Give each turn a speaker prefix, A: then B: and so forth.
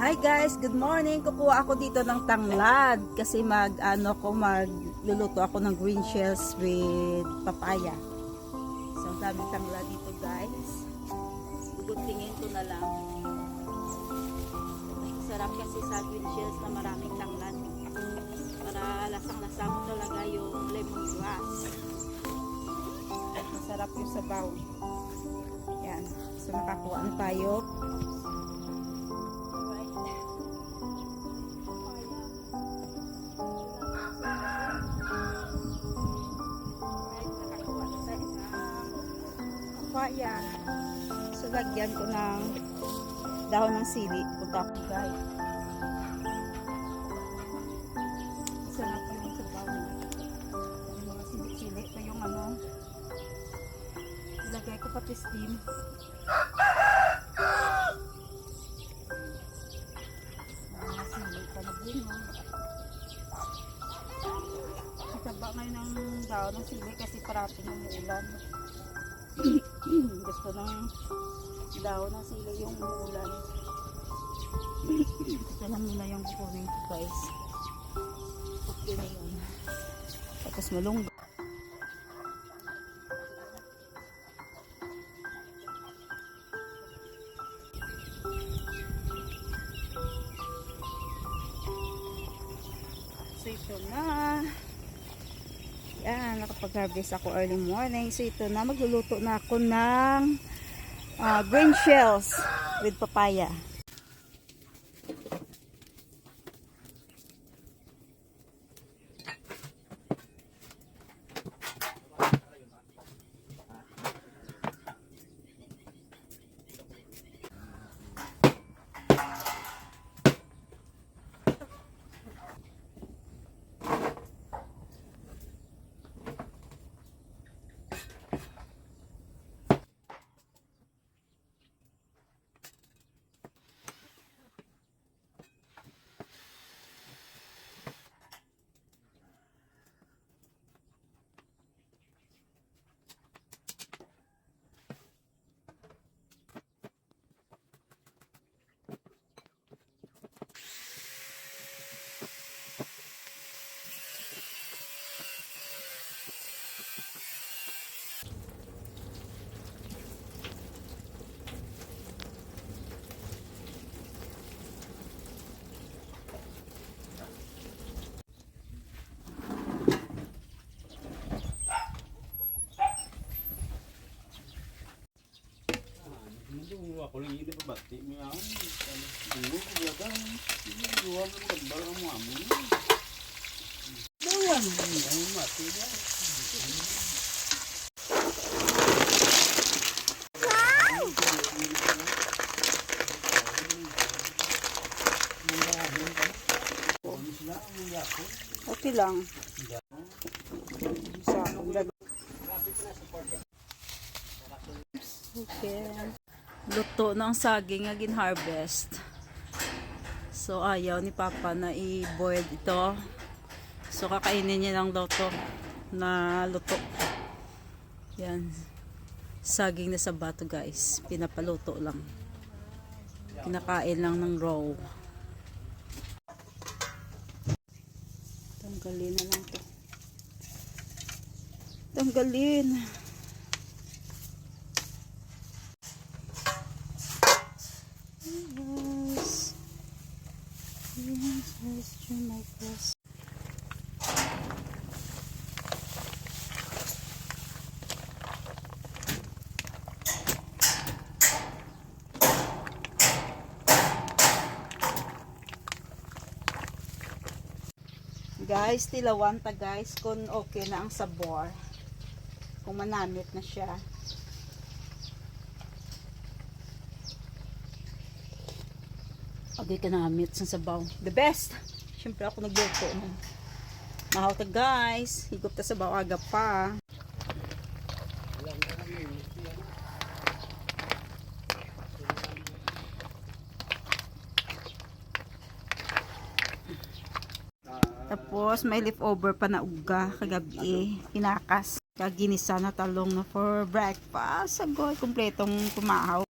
A: Hi guys, good morning. Kukuha ako dito ng tanglad kasi mag ano ko magluluto ako ng green shells with papaya. So, daming tanglad dito guys. Guguntingin ko na lang. Sarap kasi sa green shells na maraming tanglad. Para lasang-lasa mo talaga yung lemongrass. Masarap yung sabaw. Yan. So, nakakuha na tayo. Papaya. So, lagyan ko ng dahon ng sili. Punta ko guys. Sarap yung sabaw. Yung mga sili-sili. Ito yung ano. Ilagay ko pati steam. Mataba ngayon ng dahon ng sili kasi parating umuulan. gusto ng daon ng sila yung ulan. Ito lang muna yung kukunin ko guys. Okay na yun. Tapos malungga so na yan, nakapag-harvest ako early morning. So ito na, magluluto na ako ng ah, green shells with papaya.
B: Dulu ako lang hindi pa bati mo ako. Dulu ko. Dulu ako nagbarang mo amo. Dawan ang mati na.
A: Okay lang. Sa Okay. Luto ng saging nga gin-harvest. So, ayaw ni Papa na i-boil ito. So, kakainin niya lang daw to na luto. Yan. Saging na sa bato, guys. Pinapaluto lang. Kinakain lang ng raw. Tanggalin na lang to. Tanggalin. Yes. My best. Guys, tilawan ta guys kung okay na ang sabor. Kung manamit na siya. Okay ka namit sa sabaw. The best! Siyempre ako nagluto. Mahaw ta guys. Higop ta sabaw aga pa. Tapos may leftover pa na uga kagabi. Kinakas. Kaginisa na talong na for breakfast. Sagoy, kumpletong kumahaw.